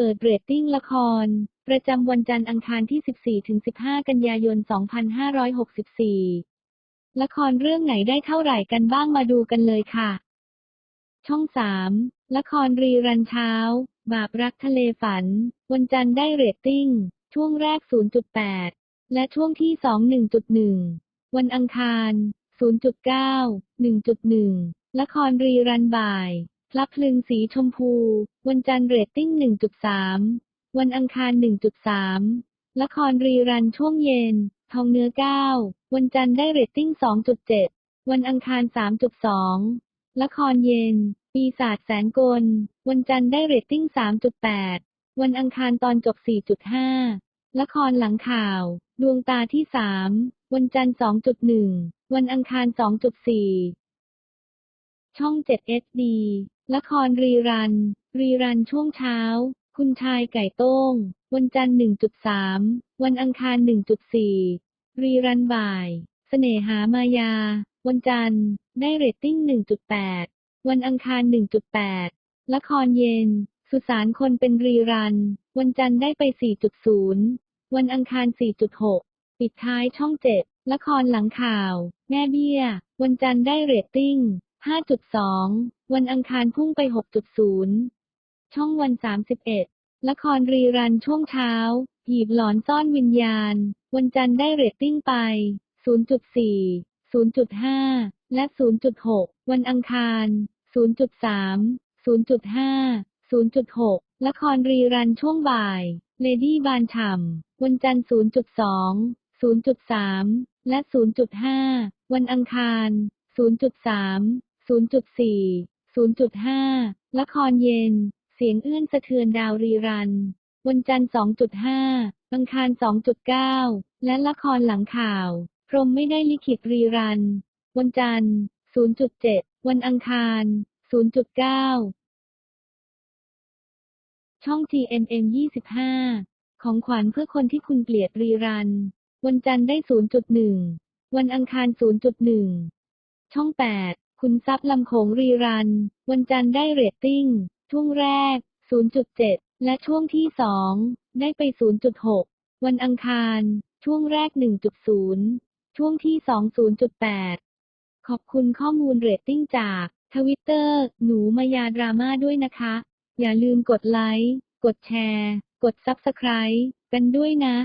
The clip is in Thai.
เปิดเรตติ้งละคร ประจำวันจันทร์อังคารที่ 14-15 กันยายน 2564 ละครเรื่องไหนได้เท่าไหร่กันบ้างมาดูกันเลยค่ะ ช่อง 3 ละครรีรันเช้า บาปรักทะเลฝัน วันจันทร์ได้เรตติ้ง ช่วงแรก 0.8 และช่วงที่ 2 1.1 วันอังคาร 0.9 1.1 ละครรีรันบ่าย พลับพลึงสีชมพู วันจันทร์เรตติ้ง 1.3 วันอังคาร 1.3 ละครรีรันช่วงเย็น ทองเนื้อ 9 วันจันทร์ได้เรตติ้ง 2.7 วันอังคาร 3.2 ละครเย็น ปีศาจแสนกล วันจันทร์ได้เรตติ้ง 3.8 วันอังคารตอนจบ 4.5 ละครหลังข่าว ดวงตาที่ 3 วันจันทร์ 2.1 วันอังคาร 2.4 ช่อง7 SD ละครรีรัน รีรันช่วงเช้า คุณชายไก่โต้ง วันจันทร์ 1.3 วันอังคาร 1.4 รีรันบ่าย เสน่หามายา วันจันทร์ ได้เรตติ้ง 1.8 วันอังคาร 1.8 ละครเย็น สุสานคนเป็นรีรัน วันจันทร์ได้ไป 4.0 วันอังคาร 4.6 ปิดท้ายช่อง 7 ละครหลังข่าว แม่เบี้ย วันจันทร์ได้เรตติ้ง 5.2 วันอังคารพุ่งไป 6.0 ช่องวัน 31 ละครรีรันช่วงเช้า หยีบหลอนซ่อนวิญญาณ วันจันทร์ได้เรตติ้งไป 0.4 0.5 และ 0.6 วันอังคาร 0.3 0.5 0.6 ละครรีรันช่วงบ่าย เลดี้บานฉ่ำ วันจันทร์ 0.2 0.3 และ 0.5 วันอังคาร 0.3 0.4 0.5 ละครเย็น เสียงเอื้อนสะเทือนดาวรีรัน วันจันทร์ 2.5 อังคาร 2.9 และละครหลังข่าว พรมไม่ได้ลิขิตรีรัน วันจันทร์ 0.7 วันอังคาร 0.9 ช่อง GMM 25 ของขวัญเพื่อคนที่คุณเกลียดรีรัน วันจันทร์ได้ 0.1 วันอังคาร 0.1 ช่อง 8 คุณทรัพย์ลำโขงรีรัน วันจันทร์ได้เรตติ้ง ช่วงแรก 0.7 และช่วงที่ 2 ได้ไป 0.6 วันอังคาร ช่วงแรก 1.0 ช่วงที่ 2 0.8 ขอบคุณข้อมูลเรตติ้งจากทวิตเตอร์หนูมายาดราม่าด้วยนะคะ อย่าลืมกดไลค์ กดแชร์ กด Subscribe กันด้วยนะ